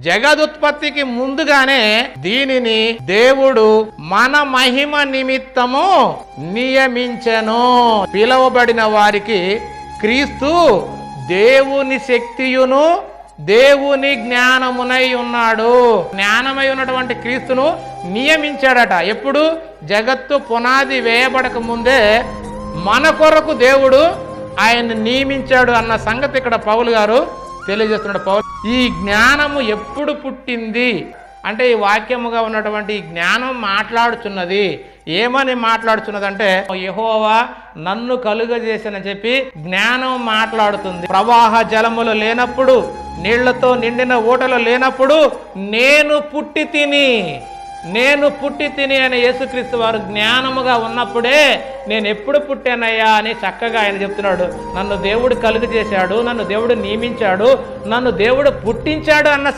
జగదుత్పత్తికి ముందుగానే దీనిని దేవుడు మన మహిమ నిమిత్తము నియమించెను. పిలువబడిన వారికి క్రీస్తు దేవుని శక్తియును దేవుని జ్ఞానమునై ఉన్నాడు. జ్ఞానమై ఉన్నటువంటి క్రీస్తును నియమించాడట. ఎప్పుడు? జగత్తు పునాది వేయబడక ముందే మన కొరకు దేవుడు ఆయన నియమించాడు అన్న సంగతి ఇక్కడ పౌలు గారు తెలియజేస్తున్నాడు పౌలు. ఈ జ్ఞానము ఎప్పుడు పుట్టింది? అంటే ఈ వాక్యముగా ఉన్నటువంటి జ్ఞానం మాట్లాడుచున్నది. ఏమని మాట్లాడుచున్నదంటే యహోవా నన్ను కలుగజేసని చెప్పి జ్ఞానం మాట్లాడుతుంది. ప్రవాహ జలములు లేనప్పుడు నీళ్ళతో నిండిన ఊటలు లేనప్పుడు నేను పుట్టి తిని నేను పుట్టి తిని అని యేసుక్రీస్తు వారు జ్ఞానముగా ఉన్నప్పుడే నేను ఎప్పుడు పుట్టానయ్యా అని చక్కగా ఆయన చెప్తున్నాడు. నన్ను దేవుడు కలుగు చేశాడు నన్ను దేవుడు నియమించాడు నన్ను దేవుడు పుట్టించాడు అన్న